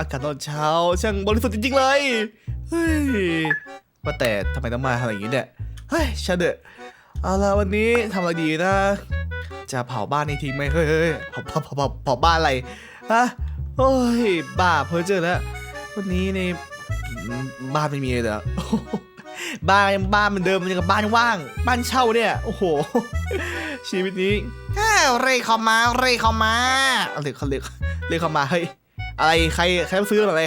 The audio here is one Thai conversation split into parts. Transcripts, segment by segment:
อากาศตอนเช้า ช่างบริสุทธิ์จริงๆเลยเฮ้ยว่าแต่ทำไมต้องมาทำอย่างนี้เนี่ยเฮ้ยชาเดอะเอาละวันนี้ทำอะไรดีนะ จะเผาบ้านในทิ้งไหมเฮ้ยเฮ้ยเผาเผาเผาเผาเผาบ้านอะไรฮะโอ้ยบ้าเพ้อเจอแล้ววันนี้นี่อืมบ้านไม่มีเลยเหรอบ้านบ้านเหมือนเดิมมันยังกับบ้านว่าง บ้านเช่าเนี่ย โอ้โห ชีวิตนี้เร่เข้ามา เร่เข้ามาเอาเรียกเขาเรียกเรียกเข้ามาเฮ้ย อะไรใครใครมาซื้ออะไร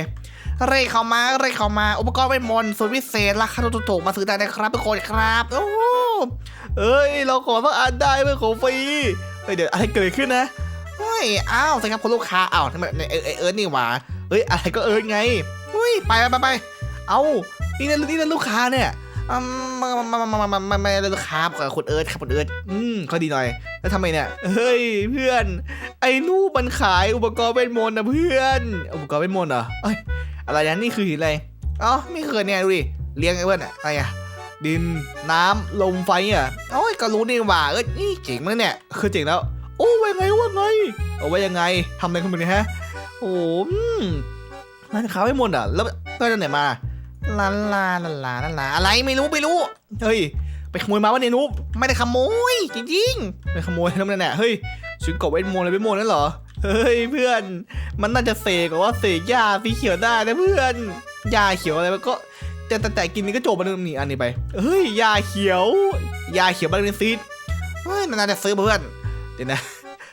เร่เข้ามาเร่เข้ามา อุปกรณ์เวทมนสูตรพิเศษราคาถูกๆมาซื้อได้นะครับทุกคนครับโอ้โหเอ้ย เราขอต้องอ่านได้เพื่อของฟรีเฮ้ยเดี๋ยวอะไรเกิดขึ้นนะเฮ้ยอ้าวสิครับคุณลูกค้าอ้าวทำไมเออเอิร์ธนี่หว่าเฮ้ยอะไรก็เอิร์ธไงเฮ้ยไปไปไปเอานี่นั่นนี่นั่นลูกค้าเนี่ย อืมามามามามามาไม่ได้ลูกค้ากับคุณเอิร์ธครับคุณเอิร์ธอืมก็ดีหน่อย แล้วทำไมเนี่ย เฮ้ยเพื่อน ไอ้นู่มันขายอุปกรณ์เวทมนต์นะเพื่อน อุปกรณ์เวทมนต์เหรอเอ้ยอะไรนะนี่คือหินอะไรอ๋อไม่เคยเนี่ยดูดิเลี้ยงไอ้เพื่อนอะอะไรอะดินน้ำลมไฟอะโอ้ยก็รู้นี่ว่าเอ้ยนี่เจ๋งมากเนี่ย คือเจ๋งแล้ว โอ้ว่าไงว่าไงเอาไว้ยังไงทำอะไรขึ้นมาเนี่ยฮะ โอ้มันขายเวทมนต์อะ แล้วเพื่อนไหนมา ลาลาลาลาลาลาอะไรไม่รู้ไม่รู้ เฮ้ย ไปขโมยมาวะเนี่ยนุ๊กไม่ได้ขโมยจริงๆไปขโมยทำไมเนี่ยเฮ้ยชุดกาะเวทมนต์อะไรเวทมนต์นั่นเหรอ เฮ้ยเพื่อน มันน่าจะเสกหรือว่าเสกหญ้าสีเขียวได้นะเพื่อนหญ้าเขียวอะไรมันก็แต่แต่แต่กินนี่ก็จบมันนี่อันนี้ไป เฮ้ยหญ้าเขียวหญ้าเขียวบาเลนซีดเฮ้ยน่าจะซื้อเพื่อนเดี๋ยวนะ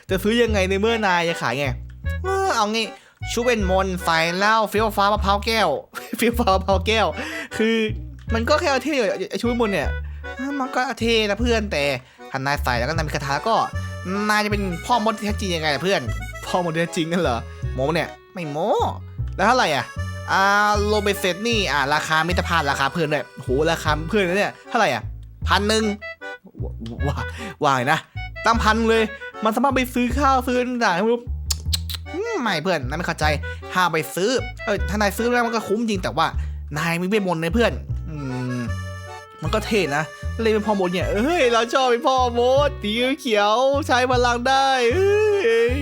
จะซื้อยังไงในเมื่อนายจะขายไง เออเอางี้ ชุบเวนมนต์ใส่เหล้าเฟี้ยวฟ้ามะพร้าวแก้วเฟี้ยวฟ้ามะพร้าวแก้ว คือมันก็แค่เท่ๆไอชุบเวนมนเนี่ยมันก็เท่นะเพื่อนแต่ถ้านายใส่แล้วก็นายมีคาถาก็นายจะเป็นพ่อมดที่แท้จริงยังไงล่เพื่อน พ่อมดที่แท้จริงนั่นเหรอโมเนี่ยไม่โมแล้วเท่าไหร่อะอ่าโลเบเซตนี่อ่าราคามิตรภาพราคาเพื่อนด้วยโหราคาเพื่อนเนี่ยเท่าไหร่อะพันหนึ่งว้าว่าไงนะตั้งพันเลย มันสามารถไปซื้อข้าวซื้อต่างๆไม่รู้ม ไม่เพื่อนนายไม่เข้าใจห้ามไปซื้อเออถ้านายซื้อแล้วมันก็คุ้มจริงแต่ว่านายมีเวทมนต์นะเพื่อนอืมมันก็เท่นะเลยเป็นพ่อมดเนี่ยเอ้ยเราชอบเป็นพ่อมดสีเขียวใช้พลังได้เอ้ย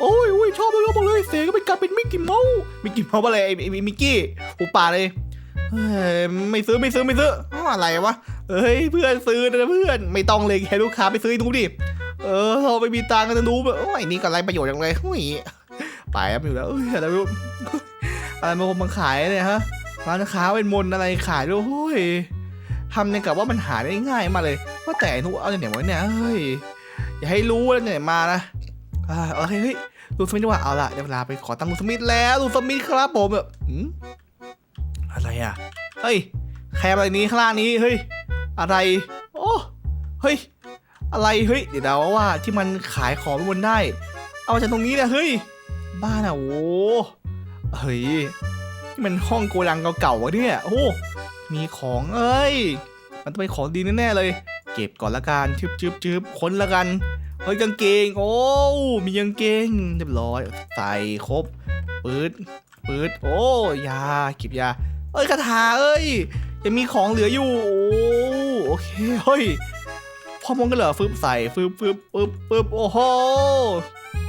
โอ้ยโอ้ยชอบเลยชอบเลยเสก็เป็นการเป็นมิกกี้เมาส์มิกกี้เมาส์อะไรไอ้มิกกี้อุป่าเลยเฮ้ยไม่ซื้อไม่ซื้อไม่ซื้ออะไรวะเอ้ยเพื่อนซื้อนะเพื่อนไม่ต้องเลยแค่ลูกค้าไปซื้อให้ดูดิเออเราไม่มีตังกันจะรู้แบบโอ้ยนี่ก็ไรประโยชน์อย่างไรหุ้ย ไปแล้วอยู่แล้วเอ้ยอะไรไม่รู้อะไรมาคงมาขายเนี่ยฮะร้านค้าเป็นมนอะไรขายด้วยโอ้ยทำเนี่ยกับว่ามันหาได้ง่ายมากเลย ว่าแต่นุกเอาจากไหนวะเนี่ยเฮ้ยอย่าให้รู้แล้วเนี่ยมานะอ่าโอเคเฮ้ยลูสมิธว่าเอาละเดี๋ยวเวลาไปขอตังค์ลูสมิธแล้วลูสมิธครับผมแบบอืมอะไรอะเฮ้ยแคมอะไรนี้ข้างล่างนี้เฮ้ยอะไรโอ้เฮ้ยอะไรเฮ้ยเดี๋ยวเราว่าที่มันขายของบนได้ เอามาจากตรงนี้เนี่ยเฮ้ย บ้านอะโอ้เฮ้ยนี่มันห้องโกดังเก่าๆวะเนี่ยโอ้มีของเอ้ย มันต้องเป็นของดีแน่ๆเลย เก็บก่อนละกันชึบชึบชึบค้นละกันเฮ้ยกางเกง โอ้มีกางเกงเรียบร้อยใส่ครบปืดปืดโอ้ยาเก็บยาเอ้ยคาถาเอ้ยยังมีของเหลืออยู่โอ้โอเคเฮ้ยพ่อมดก็เหรอฟึบใส่ฟึบฟึบฟึบฟึบโอ้โห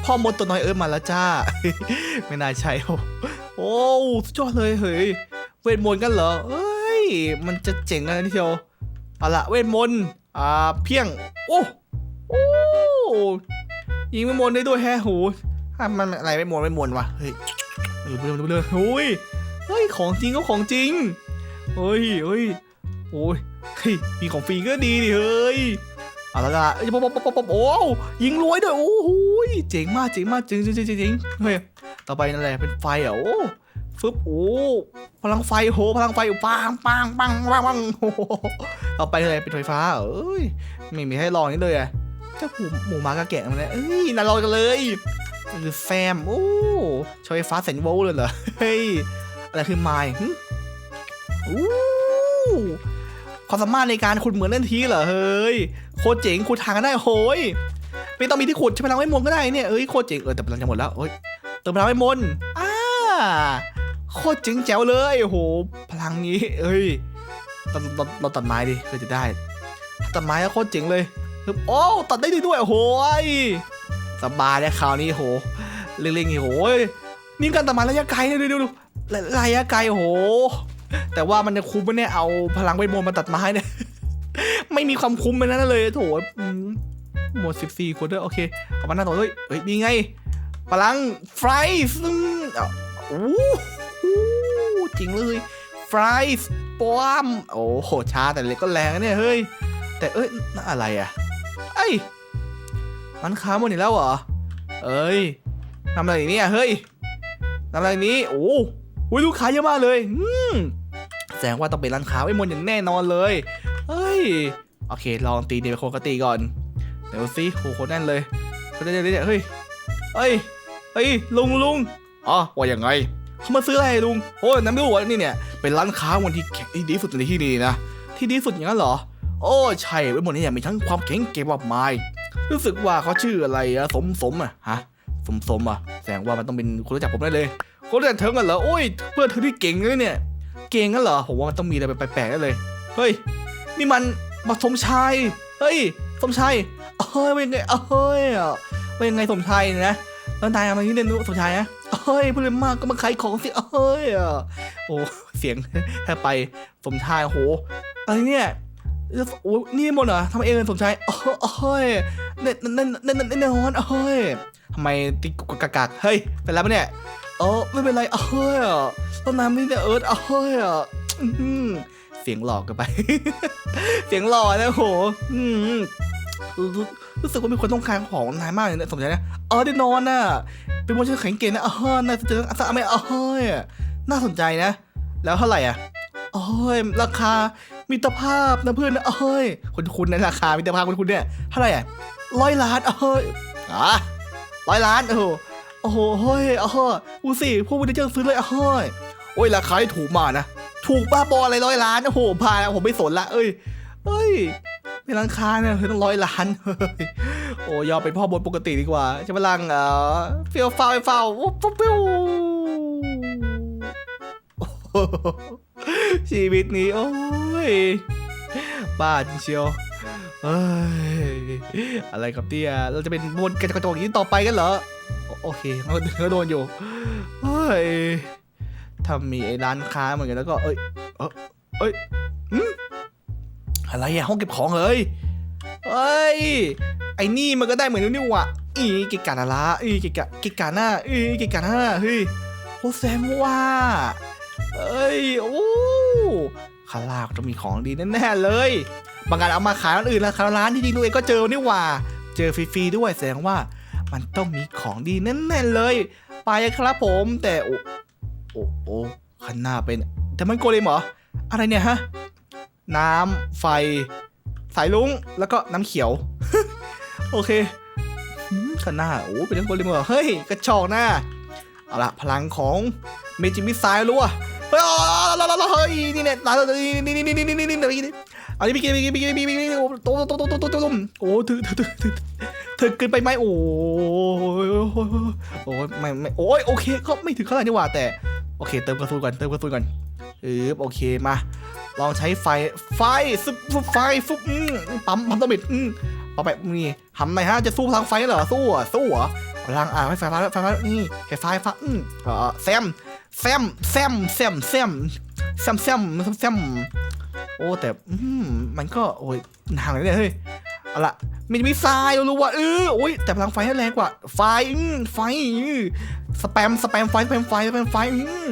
พ่อมดตัวน้อยเอิร์ธมาแล้วจ้า ไม่น่าใช่โอ้โอ้สุดยอดเลยเฮ้ยเวทมนต์กันเหรอเอ้ยมันจะเจ๋งอะไรนี่เชียวเอาละเวทมนต์อ่าเพียงโอ้โอ้ยิงเวทมนต์ได้ด้วยแฮะโหมันอะไรเวทมนต์เวทมนต์วะเฮ้ยดูเรื่องดูเรื่องโอ้ยเฮ้ยของจริงก็ของจริงเฮ้ยเฮ้ยโอ้ยเฮ้ยมีของฟรีก็ดีดิเฮ้ยเอาละละป๊อปป๊อปป๊อปป๊อปโอ้ยิงรวยด้วยโอ้โห ยเจ๋งมากเจ๋งมากจริงจริงจริงจริงเฮ้ยต่อไปนั่นแหละเป็นไฟอะโอ้ฟึบโอ้พลังไฟโหพลังไฟปังปังปังปังปังโอ้ต่อไปอะไรเป็นไฟฟ้าเอ้ยไม่มีให้ลองนี่เลยอะเจ้าหมูหมูมากระแกะมันเนี่ยเอ้ยน่าลองกันเลยหรือแซมโอ้ใช้ไฟฟ้าแสนโวลต์เลยเหรอเฮ้ยอะไรคือไมล์หึอู้ความสามารถในการขุดเหมือนเล่นทีเหรอเฮ้ยโคตรเจ๋งขุดทางกันได้โหย ไม่ต้องมีที่ขุดใช้พลังไว้มนก็ได้เนี่ยเอ้ยโคตรเจ๋งเออแต่พลังจะหมดแล้วเอ้ยเติมพลังไว้มนอ่าโคตรเจ๋งแจ๋วเลยโหพลังนี้เอ้ยเราเราเราตัดไม้ดิเพื่อจะได้ตัดไม้แล้วโคตรเจ๋งเลยโอ้ตัดได้ดีด้วยโอ้โหยสบายเลยคราวนี้โหเล็งๆนี่โหยนี่การตัดไม้ระยะไกลเลยดูดูดูระยะไกลโห แต่ว่ามันจะคุ้มไหมเนี่ยเอาพลังเวทมนต์มาตัดไม้เนี่ยไม่มีความคุ้มเลยนะเลยโถ หมด 14คนด้วยโอเคเอามาหน้าต่อเฮ้ยเฮ้ยนี่ไงพลังไฟซึ่งอะโอ้โหจริงเลยไฟส์ปอมโอ้โหช้าแต่เล็กก็แรงเนี่ยเฮ้ย แต่เอ้ยนั่นอะไรอะไอ้ยมันค้าหมดอีกแล้วเหรอเอ้ยทำอะไรเนี่ยเฮ้ยทำอะไรนี้โอ้โหลูกค้าเยอะมากเลยอืมแสดงว่าต้องเป็นร้านค้าไอ้มนอย่างแน่นอนเลยเฮ้ยโอเค ลองตีเดี๋ยวโคกตีก่อน เดี๋ยวสิโหโคตรแน่นเลยโคตรแน่นเลยเนี่ยเฮ้ยเฮ้ยเฮ้ยลุงลุงอ๋อว่ายังไงเขามาซื้ออะไรลุงโอ้ยน้ำไม่รู้ว่านี่เนี่ยเป็นร้านค้าวันที่แข็งที่ดีที่สุดในที่นี้นะที่ดีที่สุดอย่างนั้นเหรอ โอ้ใช่ไว้หมดนี่มีทั้งความเก่งเก็บมากมายรู้สึกว่าเขาชื่ออะไรอะสมสมอะฮะสมสมอะแสดงว่ามันต้องเป็นคนรู้จักผมได้เลยคนรู้จักเธอกันเหรอโอ้ยเพื่อนเธอที่เก่งเลยเนี่ย เก่งกันเหรอผมว่ามันต้องมีอะไรแปลกๆได้เลยเฮ้ยนี่มันมาสมชายเฮ้ยสมชาย เฮ้ยเป็นไงเฮ้ยเป็นไงสมชายเนี่ยนะแล้วนายมาที่เรียนรู้สมชายนะเฮ้ยพูดเลยมากก็มาขายของสิเฮ้ยโอ้เสียงแค่ไปสมชายโหอะไรเนี่ยโอ้ยนี่หมดเหรอทำเองเลยสมชายโอ้ยเน่นเน่นเน่นเน่นเน่นนอนโอ้ยทำไมติ๊กกักกักเฮ้ยเป็นไรปะเนี่ยเออไม่เป็นไรโอ้ยต้นน้ำนี่เนี่ยเอิร์ธโอ้ยเสียงหลอกกันไป เสียงหล่อนะโหอืม รู้รู้สึกว่ามีคนต้องการของนายมากเลยนะสมชายนะเออได้นอนน่ะ เป็นมอนแข็งเก่งนะเออน่าจะเจอสักไม่เออน่าสนใจนะ แล้วเท่าไหร่อะโอ้ยราคามิตรภาพนะเพื่อนนะเอ้ยคุณคุณในราคามิตรภาพคุณคุณเนี่ยเท่าไหร่อะร้อยล้านเอ้ยอะร้อยล้านโอ้โหโอ้โหเฮ้ยเอ้ยดูสิพวกวินเจอร์ซื้อเลยเอ้ยโอ้ยราคาที่ถูกมากนะถูกบ้าบออะไรร้อยล้านโอ้โหพาผมไม่สนละเอ้ยเอ้ย เป็นราคาเนี่ยคือต้องร้อยล้านเฮ้ยโอ้ยอมเป็นพ่อบนปกติดีกว่าจะพลังเอ่อเฟียวฟ้าวเฟียวปุ๊บปิ๊วโอ้โหชีวิตนี้ โอ้ยบ้าจริงเชียวเอ้ยอะไรครับเตี้ยเราจะเป็นบนกระจกกระจกอย่างนี้ต่อไปกันเหรอ โอเคเขาโดนอยู่เฮ้ยถ้ามีไอ้ร้านค้าเหมือนกันแล้วก็ เอ้ยเอ้ย อะไรอะห้องเก็บของเฮ้ยเอ้ย ไอ้นี่มันก็ได้เหมือนนี่หว่ะอีกิกานาระอีกิกากิกาหน้าอีกิกาหน้าเฮ้ยโคแซมว่าเอ้ยโอ้ข้างล่างต้องมีของดีแน่ๆเลย บางการเอามาขายร้านอื่นแล้วขาร้านที่จริงตัวเองก็เจอนี่หว่า เจอฟรีๆด้วยแสดงว่ามันต้องมีของดีแน่ๆเลย ไปครับผมแต่โอ้โอ้โอ้ข้างหน้าเป็นแต่มันโกเลมเหรอ อะไรเนี่ยฮะ น้ำไฟ สายลุงแล้วก็น้ำเขียว โอเคหืมข้างหน้าโอ้เป็นเรื่องโกเลมเหรอเฮ้ยกระชอกหน้าเอาละพลังของเมจิมิสไซล์รู้อะเฮ้ยเฮ้ยนี่เนี่ยนี่นี่นี่นี่นี่นี่นี่นี่อันนี้พี่กินพี่กินพี่กินพี่กินพี่กินโตโตโตโตโตโตโตโอ้เธอเธอเธอเธอเธอเกินไปไหมโอ้ยโอ้ยไม่ไม่โอ้ยโอเคก็ไม่ถึงขนาดนี้ว่าแต่โอเค เติมกระสุนก่อนเติมกระสุนก่อน ออโอเคมา ลองใช้ไฟไฟซุปไฟฟุบปั๊มปั๊มตมิดเอาไปนี่ทำไมฮะจะสู้พลังไฟเหรอสู้อะสู้อะพลังอ่าไฟฟ้าไฟฟ้านี่ไฟฟ้าไฟฟ้าอืมเออแซมแซมแซมแซมแซมแซมแซมแซมโอ้แต่อืมมันก็โอ้ยห่างเลยเนี่ยเฮ้ยเอาละมีมีทรายรู้ว่าเออโอ้ยแต่พลังไฟแรงกว่าไฟอืมไฟสแปมสแปมไฟสแปมไฟสแปมไฟอืม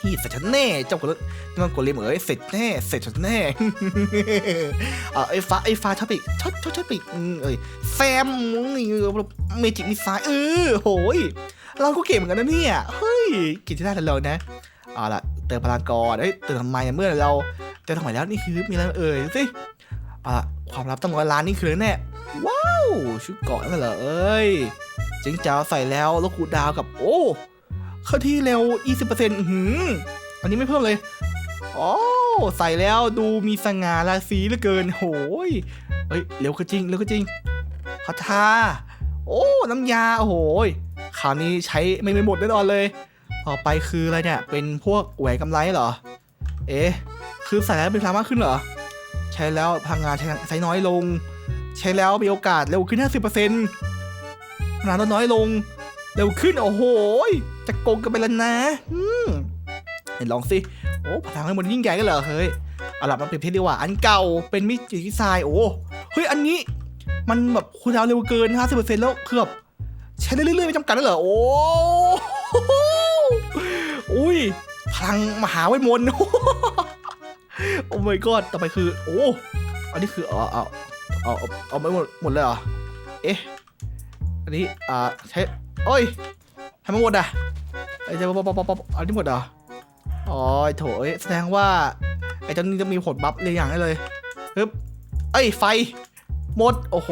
พี่เสร็จฉันแน่เจ้ากดนี่มันกดเลยเหมือนเอ้ยเสร็จแน่เสร็จฉันแน่เออไอ้ฟ้าไอ้ฟ้าท็อปิกช็อตช็อตช็อตปิกอืมเอ้ยแซมนี่เมจิกมีทราเออโหยเราก็เก่งเหมือนกันนะเนี่ยเฮ้ยกิจได้แต่เรานะเอาละเติมพลังก่อนเอ้ยเติมทำไมเมื่อเราแต่ทำไมแล้วนี่คือมีอะไรเอ่ยสิอะความลับตั้งร้อยล้านนี่คือแน่ว้าวชุดเกาะนั่นเหรอเอ้ยเจ๋งจ้าวใส่แล้วแล้วคูดาวกับโอ้ เข้าที่เร็ว 20%หืออันนี้ไม่เพิ่มเลยโอ้ใส่แล้วดูมีสง่าราศีเหลือเกินโหยเฮ้ยเร็วก็จริงเร็วก็จริงคาถาโอ้น้ำยาโอ้โหยคราวนี้ใช้ไม่ไม่หมดแน่นอนเลย ต่อไปคืออะไรเนี่ย เป็นพวกแหวนกำไรเหรอ เอ๊ะ คือใส่แล้วเป็นพลังมากขึ้นเหรอ ใช้แล้วพลังงานใช้ใช้น้อยลง ใช้แล้วมีโอกาสเร็วขึ้น 50%พลังลดน้อยลง เร็วขึ้นโอ้โหจะโกงกันไปแล้วนะอืมเห็นลองสิโอ้พลังให้มันยิ่งใหญ่กันเหรอเฮ้ยเอาล่ะมาเปรียบเทียบดีกว่าอันเก่าเป็นมิจิทรายโอ้เฮ้ยอันนี้มันแบบคูลดาวเร็วเกิน 50%แล้วคือบใช้ได้เรื่อยๆไม่จำกัดแล้วเหรอโอ้โหอุ้ยพลังมหาเวทมนต์โอ้ my god ต่อไปคือ โอ้ อันนี้คือเอาเอาเอาเอาเอาไม่หมดหมดเลยเหรอเอ๊ะอันนี้อ่าใช้ โอ้ยทำไมหมดอะไอ้เจ้าป๊อปป๊อปป๊อปอันนี้หมดเหรออ๋อโถเอ้ยแสดงว่าไอ้เจ้านี่จะมีผลบัฟเลยอย่างได้เลยฮึบเอ้ยไฟหมดโอ้โห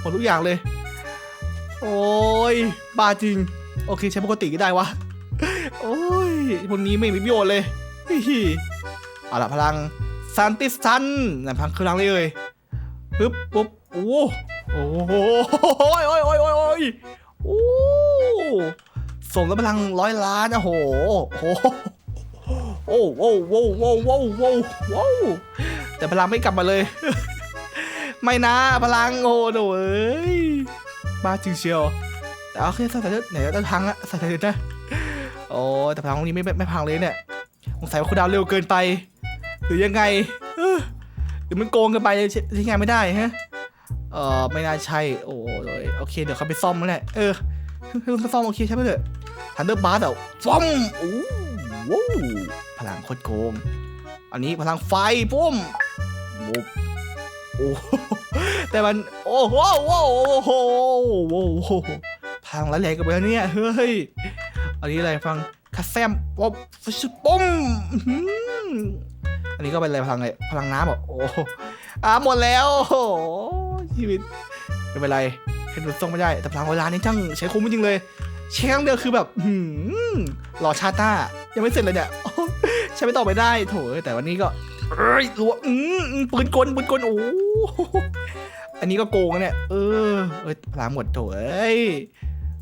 หมดทุกอย่างเลย โอ้ยบ้าจริง โอเคใช้ปกติก็ได้วะโอ้ยคนนี้ไม่มีประโยชน์เลยฮิฮิเอาละพลังซันติสันนั่นพลังคือพลังเลยเลยปึ๊บปุ๊บโอ้โหโอ้โหโอ้ยโอ้ยโอ้ยโอ้ยโอ้ย สมแล้วพลังร้อยล้านอะโหโอ้โหโอ้โหโอ้โหโอ้โหโอ้โหโอ้โหแต่พลังไม่กลับมาเลย ไม่นะพลังโอ้โหเอ้ยบ้าจริงเชียวแต่โอเคใส่ใส่เถอะไหนจะพังละใส่ใส่เถอะนะโอ้แต่พลังของนี้ไม่ไม่พังเลยเนี่ยสงสัยว่าคุณดาวเร็วเกินไป หรือยังไงหรือมันโกงกันไปใช้ใช้งานไม่ได้ฮะเออไม่น่าใช่โอ้ยโอเคเดี๋ยวเขาไปซ่อมแล้วแหละเออ ให้มันซ่อมโอเคใช่ไหมเถอะทันเดอร์บาร์เดี๋ยวฟ้อมโอ้โหพลังโคตรโกง อันนี้พลังไฟปุ้มบุบโอ้โหแต่มัน โอ้โหโอ้โหโอ้โหโอ้โหพลังร้ายแรงกันไปแล้วเนี่ย เฮ้ย อันนี้อะไรฟังคาแซมป๊อปฟิชปุ้มอันนี้ก็เป็นอะไรพลังอะไรพลังน้ำเหรอโอ้โหอ่าหมดแล้วโอ้โหชีวิตไม่เป็นไร ห็นดูทรงไม่ได้แต่พลังเวลานี่ช่างใช้คุ้มจริงเลยใช้ครั้งเดียวคือแบบหืมรอชาต้ายังไม่เสร็จเลยเนี่ยใช้ไม่ต่อไปได้โถแต่วันนี้ก็เอ้ยรัวอืมปืนกลปืนกลโอ้โหอันนี้ก็โกงเนี่ยเออเอ้ยพลังหมดโถเอ้ย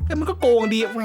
แต่มันก็โกงดีแหว